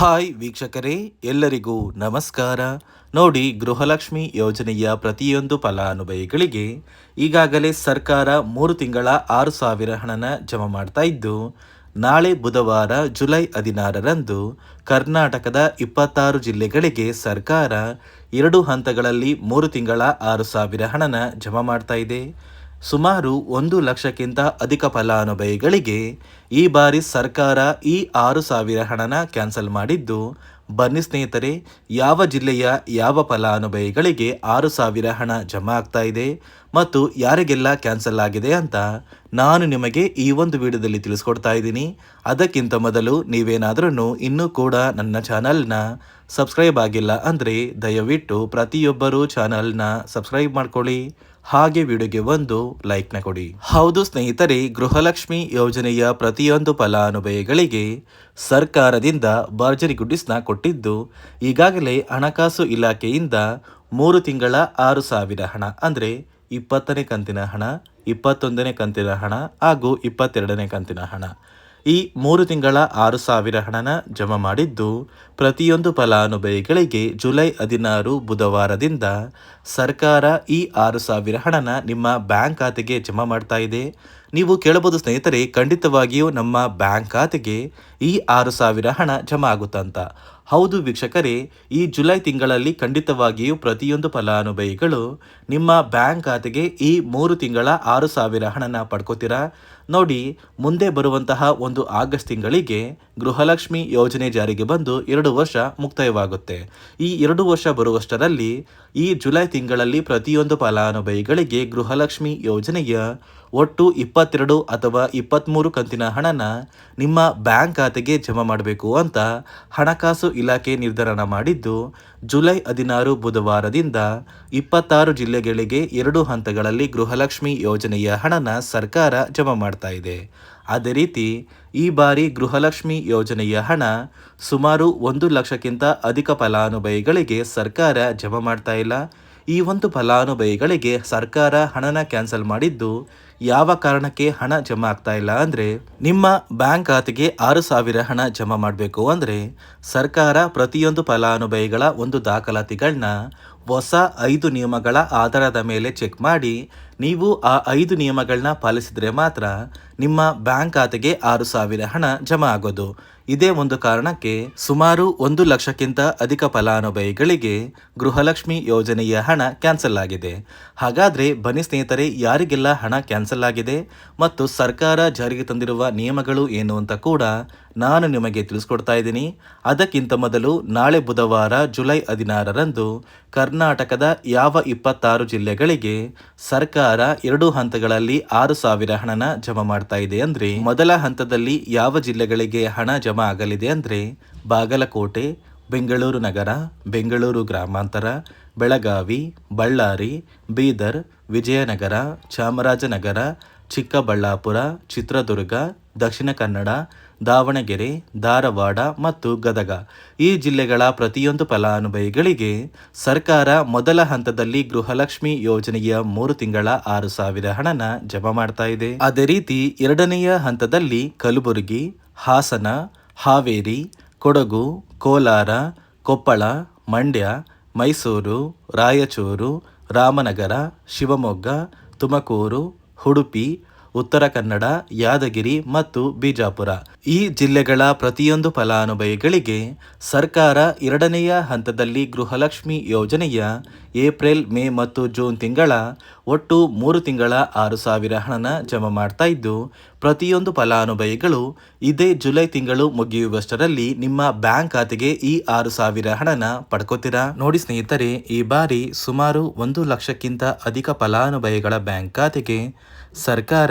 Hi ವೀಕ್ಷಕರೇ, ಎಲ್ಲರಿಗೂ ನಮಸ್ಕಾರ. ನೋಡಿ, ಗೃಹಲಕ್ಷ್ಮಿ ಯೋಜನೆಯ ಪ್ರತಿಯೊಂದು ಫಲಾನುಭವಿಗಳಿಗೆ ಈಗಾಗಲೇ ಸರ್ಕಾರ ಮೂರು ತಿಂಗಳ ಆರು ಸಾವಿರ ಹಣನ ಜಮಾ ಮಾಡ್ತಾ ಇದ್ದು, ನಾಳೆ ಬುಧವಾರ ಜುಲೈ ಹದಿನಾರರಂದು ಕರ್ನಾಟಕದ ಇಪ್ಪತ್ತಾರು ಜಿಲ್ಲೆಗಳಿಗೆ ಸರ್ಕಾರ ಎರಡು ಹಂತಗಳಲ್ಲಿ ಮೂರು ತಿಂಗಳ ಆರು ಸಾವಿರ ಹಣನ ಜಮಾ ಮಾಡ್ತಾ ಇದೆ. ಸುಮಾರು ಒಂದು ಲಕ್ಷಕ್ಕಿಂತ ಅಧಿಕ ಫಲಾನುಭವಿಗಳಿಗೆ ಈ ಬಾರಿ ಸರ್ಕಾರ ಈ ಆರು ಸಾವಿರ ಹಣನ ಕ್ಯಾನ್ಸಲ್ ಮಾಡಿದ್ದು. ಬನ್ನಿ ಸ್ನೇಹಿತರೆ, ಯಾವ ಜಿಲ್ಲೆಯ ಯಾವ ಫಲಾನುಭವಿಗಳಿಗೆ ಆರು ಸಾವಿರ ಹಣ ಜಮಾ ಆಗ್ತಾ ಇದೆ ಮತ್ತು ಯಾರಿಗೆಲ್ಲ ಕ್ಯಾನ್ಸಲ್ ಆಗಿದೆ ಅಂತ ನಾನು ನಿಮಗೆ ಈ ಒಂದು ವಿಡಿಯೋದಲ್ಲಿ ತಿಳಿಸ್ಕೊಡ್ತಾ ಇದ್ದೀನಿ. ಅದಕ್ಕಿಂತ ಮೊದಲು ನೀವೇನಾದ್ರೂ ಇನ್ನೂ ಕೂಡ ನನ್ನ ಚಾನಲ್ನ ಸಬ್ಸ್ಕ್ರೈಬ್ ಆಗಿಲ್ಲ ಅಂದರೆ ದಯವಿಟ್ಟು ಪ್ರತಿಯೊಬ್ಬರೂ ಚಾನಲ್ನ ಸಬ್ಸ್ಕ್ರೈಬ್ ಮಾಡ್ಕೊಳ್ಳಿ. ಹಾಗೆ ವಿಡಿಯೋಗೆ ಒಂದು ಲೈಕ್ನ ಕೊಡಿ. ಹೌದು ಸ್ನೇಹಿತರೆ, ಗೃಹಲಕ್ಷ್ಮಿ ಯೋಜನೆಯ ಪ್ರತಿಯೊಂದು ಫಲಾನುಭವಿಗಳಿಗೆ ಸರ್ಕಾರದಿಂದ ಭರ್ಜರಿ ಗುಡ್ಡಿಸ್ನ ಕೊಟ್ಟಿದ್ದು, ಈಗಾಗಲೇ ಹಣಕಾಸು ಇಲಾಖೆಯಿಂದ ಮೂರು ತಿಂಗಳ ಆರು ಸಾವಿರ ಹಣ, ಅಂದರೆ ಇಪ್ಪತ್ತನೇ ಕಂತಿನ ಹಣ, ಇಪ್ಪತ್ತೊಂದನೇ ಕಂತಿನ ಹಣ ಹಾಗೂ ಇಪ್ಪತ್ತೆರಡನೇ ಕಂತಿನ ಹಣ. ಈ ಮೂರು ತಿಂಗಳ ಆರು ಸಾವಿರ ಹಣನ ಜಮಾ ಮಾಡಿದ್ದು, ಪ್ರತಿಯೊಂದು ಫಲಾನುಭವಿಗಳಿಗೆ ಜುಲೈ ಹದಿನಾರು ಬುಧವಾರದಿಂದ ಸರ್ಕಾರ ಈ ಆರು ಸಾವಿರ ಹಣನ ನಿಮ್ಮ ಬ್ಯಾಂಕ್ ಖಾತೆಗೆ ಜಮಾ ಮಾಡ್ತಾ ಇದೆ. ನೀವು ಕೇಳಬಹುದು ಸ್ನೇಹಿತರೆ, ಖಂಡಿತವಾಗಿಯೂ ನಮ್ಮ ಬ್ಯಾಂಕ್ ಖಾತೆಗೆ ಈ ಆರು ಸಾವಿರ ಹಣ ಜಮಾ ಆಗುತ್ತಂತ. ಹೌದು ವೀಕ್ಷಕರೇ, ಈ ಜುಲೈ ತಿಂಗಳಲ್ಲಿ ಖಂಡಿತವಾಗಿಯೂ ಪ್ರತಿಯೊಂದು ಫಲಾನುಭವಿಗಳು ನಿಮ್ಮ ಬ್ಯಾಂಕ್ ಖಾತೆಗೆ ಈ ಮೂರು ತಿಂಗಳ ಆರು ಸಾವಿರ ಹಣನ ಪಡ್ಕೋತೀರಾ? ನೋಡಿ, ಮುಂದೆ ಬರುವಂತಹ ಒಂದು ಆಗಸ್ಟ್ ತಿಂಗಳಿಗೆ ಗೃಹಲಕ್ಷ್ಮಿ ಯೋಜನೆ ಜಾರಿಗೆ ಬಂದು ಎರಡು ವರ್ಷ ಮುಕ್ತಾಯವಾಗುತ್ತೆ. ಈ ಎರಡು ವರ್ಷ ಬರುವಷ್ಟರಲ್ಲಿ ಈ ಜುಲೈ ತಿಂಗಳಲ್ಲಿ ಪ್ರತಿಯೊಂದು ಫಲಾನುಭವಿಗಳಿಗೆ ಗೃಹಲಕ್ಷ್ಮಿ ಯೋಜನೆಯ ಒಟ್ಟು ಇಪ್ಪತ್ತೆರಡು ಅಥವಾ ಇಪ್ಪತ್ತ್ಮೂರು ಕಂತಿನ ಹಣನ ನಿಮ್ಮ ಬ್ಯಾಂಕ್ ಖಾತೆಗೆ ಜಮಾ ಮಾಡಬೇಕು ಅಂತ ಹಣಕಾಸು ಇಲಾಖೆ ನಿರ್ಧಾರ ಮಾಡಿದ್ದು ಜುಲೈ ಹದಿನಾರು ಬುಧವಾರದಿಂದ ಇಪ್ಪತ್ತಾರು ಜಿಲ್ಲೆಗಳಿಗೆ ಎರಡು ಹಂತಗಳಲ್ಲಿ ಗೃಹಲಕ್ಷ್ಮಿ ಯೋಜನೆಯ ಹಣನ ಸರ್ಕಾರ ಜಮಾ ಮಾಡ್ತಾ ಇದೆ. ಅದೇ ರೀತಿ, ಈ ಬಾರಿ ಗೃಹಲಕ್ಷ್ಮಿ ಯೋಜನೆಯ ಹಣ ಸುಮಾರು ಒಂದು ಲಕ್ಷಕ್ಕಿಂತ ಅಧಿಕ ಫಲಾನುಭವಿಗಳಿಗೆ ಸರ್ಕಾರ ಜಮಾ ಮಾಡ್ತಾ ಇಲ್ಲ. ಈ ಒಂದು ಫಲಾನುಭವಿಗಳಿಗೆ ಸರ್ಕಾರ ಹಣನ ಕ್ಯಾನ್ಸಲ್ ಮಾಡಿದ್ದು ಯಾವ ಕಾರಣಕ್ಕೆ ಹಣ ಜಮಾ ಆಗ್ತಾ ಇಲ್ಲ ಅಂದರೆ ನಿಮ್ಮ ಬ್ಯಾಂಕ್ ಖಾತೆಗೆ ಆರು ಸಾವಿರ ಹಣ ಜಮಾ ಮಾಡಬೇಕು ಅಂದರೆ ಸರ್ಕಾರ ಪ್ರತಿಯೊಂದು ಫಲಾನುಭವಿಗಳ ಒಂದು ದಾಖಲಾತಿಗಳನ್ನ ಹೊಸ ಐದು ನಿಯಮಗಳ ಆಧಾರದ ಮೇಲೆ ಚೆಕ್ ಮಾಡಿ ನೀವು ಆ ಐದು ನಿಯಮಗಳನ್ನ ಪಾಲಿಸಿದರೆ ಮಾತ್ರ ನಿಮ್ಮ ಬ್ಯಾಂಕ್ ಖಾತೆಗೆ ಆರು ಸಾವಿರ ಹಣ ಜಮಾ ಆಗೋದು. ಇದೇ ಒಂದು ಕಾರಣಕ್ಕೆ ಸುಮಾರು ಒಂದು ಲಕ್ಷಕ್ಕಿಂತ ಅಧಿಕ ಫಲಾನುಭವಿಗಳಿಗೆ ಗೃಹಲಕ್ಷ್ಮಿ ಯೋಜನೆಯ ಹಣ ಕ್ಯಾನ್ಸಲ್ ಆಗಿದೆ. ಹಾಗಾದರೆ ಬನ್ನಿ ಸ್ನೇಹಿತರೆ, ಯಾರಿಗೆಲ್ಲ ಹಣ ಕ್ಯಾನ್ಸಲ್ ಆಗಿದೆ ಮತ್ತು ಸರ್ಕಾರ ಜಾರಿಗೆ ತಂದಿರುವ ನಿಯಮಗಳು ಏನು ಅಂತ ಕೂಡ ನಾನು ನಿಮಗೆ ತಿಳಿಸ್ಕೊಡ್ತಾ ಇದ್ದೀನಿ. ಅದಕ್ಕಿಂತ ಮೊದಲು ನಾಳೆ ಬುಧವಾರ ಜುಲೈ ಹದಿನಾರರಂದು ಕರ್ನಾಟಕದ ಯಾವ ಇಪ್ಪತ್ತಾರು ಜಿಲ್ಲೆಗಳಿಗೆ ಸರ್ಕಾರ ಎರಡು ಹಂತಗಳಲ್ಲಿ ಆರು ಸಾವಿರ ಹಣನ ಜಮಾ ಮಾಡ್ತಾ ಇದೆ ಅಂದ್ರೆ ಮೊದಲ ಹಂತದಲ್ಲಿ ಯಾವ ಜಿಲ್ಲೆಗಳಿಗೆ ಹಣ ಜಮಾ ಆಗಲಿದೆ ಅಂದರೆ ಬಾಗಲಕೋಟೆ, ಬೆಂಗಳೂರು ನಗರ, ಬೆಂಗಳೂರು ಗ್ರಾಮಾಂತರ, ಬೆಳಗಾವಿ, ಬಳ್ಳಾರಿ, ಬೀದರ್, ವಿಜಯನಗರ, ಚಾಮರಾಜನಗರ, ಚಿಕ್ಕಬಳ್ಳಾಪುರ, ಚಿತ್ರದುರ್ಗ, ದಕ್ಷಿಣ ಕನ್ನಡ, ದಾವಣಗೆರೆ, ಧಾರವಾಡ ಮತ್ತು ಗದಗ. ಈ ಜಿಲ್ಲೆಗಳ ಪ್ರತಿಯೊಂದು ಫಲಾನುಭವಿಗಳಿಗೆ ಸರ್ಕಾರ ಮೊದಲ ಹಂತದಲ್ಲಿ ಗೃಹಲಕ್ಷ್ಮಿ ಯೋಜನೆಯ ಮೂರು ತಿಂಗಳ ಆರು ಸಾವಿರ ಹಣನ ಜಮಾ ಮಾಡ್ತಾ ಇದೆ. ಅದೇ ರೀತಿ ಎರಡನೆಯ ಹಂತದಲ್ಲಿ ಕಲಬುರಗಿ, ಹಾಸನ ಹಾವೇರಿ ಕೊಡಗು ಕೋಲಾರ ಕೊಪ್ಪಳ ಮಂಡ್ಯ ಮೈಸೂರು ರಾಯಚೂರು ರಾಮನಗರ ಶಿವಮೊಗ್ಗ ತುಮಕೂರು ಉಡುಪಿ ಉತ್ತರ ಕನ್ನಡ, ಯಾದಗಿರಿ ಮತ್ತು ಬಿಜಾಪುರ. ಈ ಜಿಲ್ಲೆಗಳ ಪ್ರತಿಯೊಂದು ಫಲಾನುಭವಿಗಳಿಗೆ ಸರ್ಕಾರ ಎರಡನೆಯ ಹಂತದಲ್ಲಿ ಗೃಹಲಕ್ಷ್ಮಿ ಯೋಜನೆಯ ಏಪ್ರಿಲ್, ಮೇ ಮತ್ತು ಜೂನ್ ತಿಂಗಳ ಒಟ್ಟು ಮೂರು ತಿಂಗಳ ಆರು ಸಾವಿರ ಹಣನ ಜಮಾ ಮಾಡ್ತಾ ಇದ್ದು, ಪ್ರತಿಯೊಂದು ಫಲಾನುಭವಿಗಳು ಇದೇ ಜುಲೈ ತಿಂಗಳು ಮುಗಿಯುವಷ್ಟರಲ್ಲಿ ನಿಮ್ಮ ಬ್ಯಾಂಕ್ ಖಾತೆಗೆ ಈ ಆರು ಸಾವಿರ ಹಣನ ಪಡ್ಕೋತೀರಾ? ನೋಡಿ ಸ್ನೇಹಿತರೆ, ಈ ಬಾರಿ ಸುಮಾರು ಒಂದು ಲಕ್ಷಕ್ಕಿಂತ ಅಧಿಕ ಫಲಾನುಭವಿಗಳ ಬ್ಯಾಂಕ್ ಖಾತೆಗೆ ಸರ್ಕಾರ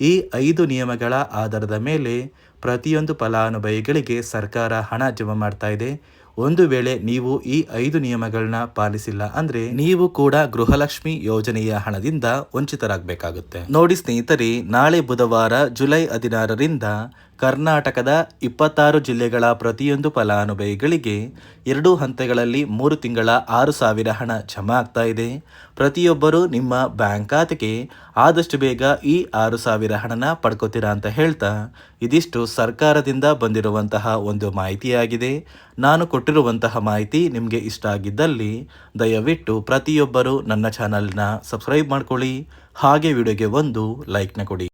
ಈ ಐದು ನಿಯಮಗಳ ಆಧಾರದ ಮೇಲೆ ಪ್ರತಿಯೊಂದು ಫಲಾನುಭವಿಗಳಿಗೆ ಸರ್ಕಾರ ಹಣ ಜಮಾ ಮಾಡ್ತಾ ಇದೆ. ಒಂದು ವೇಳೆ ನೀವು ಈ ಐದು ನಿಯಮಗಳನ್ನ ಪಾಲಿಸಿಲ್ಲ ಅಂದ್ರೆ ನೀವು ಕೂಡ ಗೃಹಲಕ್ಷ್ಮಿ ಯೋಜನೆಯ ಹಣದಿಂದ ವಂಚಿತರಾಗಬೇಕಾಗುತ್ತೆ. ನೋಡಿ ಸ್ನೇಹಿತರೆ, ನಾಳೆ ಬುಧವಾರ ಜುಲೈ ಹದಿನಾರರಿಂದ ಕರ್ನಾಟಕದ ಇಪ್ಪತ್ತಾರು ಜಿಲ್ಲೆಗಳ ಪ್ರತಿಯೊಂದು ಫಲಾನುಭವಿಗಳಿಗೆ ಎರಡು ಹಂತಗಳಲ್ಲಿ ಮೂರು ತಿಂಗಳ ಆರು ಸಾವಿರ ಹಣ ಜಮಾ ಆಗ್ತಾ ಇದೆ. ಪ್ರತಿಯೊಬ್ಬರು ನಿಮ್ಮ ಬ್ಯಾಂಕ್ ಖಾತೆಗೆ ಆದಷ್ಟು ಬೇಗ ಈ ಆರು ಸಾವಿರ ಹಣನ ಪಡ್ಕೋತೀರಾ ಅಂತ ಹೇಳ್ತಾ ಇದಿಷ್ಟು ಸರ್ಕಾರದಿಂದ ಬಂದಿರುವಂತಹ ಒಂದು ಮಾಹಿತಿಯಾಗಿದೆ. ನಾನು ಕೊಟ್ಟಿರುವಂತಹ ಮಾಹಿತಿ ನಿಮಗೆ ಇಷ್ಟ ಆಗಿದ್ದಲ್ಲಿ ದಯವಿಟ್ಟು ಪ್ರತಿಯೊಬ್ಬರು ನನ್ನ ಚಾನಲ್ನ ಸಬ್ಸ್ಕ್ರೈಬ್ ಮಾಡ್ಕೊಳ್ಳಿ. ಹಾಗೆ ವಿಡಿಯೋಗೆ ಒಂದು ಲೈಕ್ನ ಕೊಡಿ.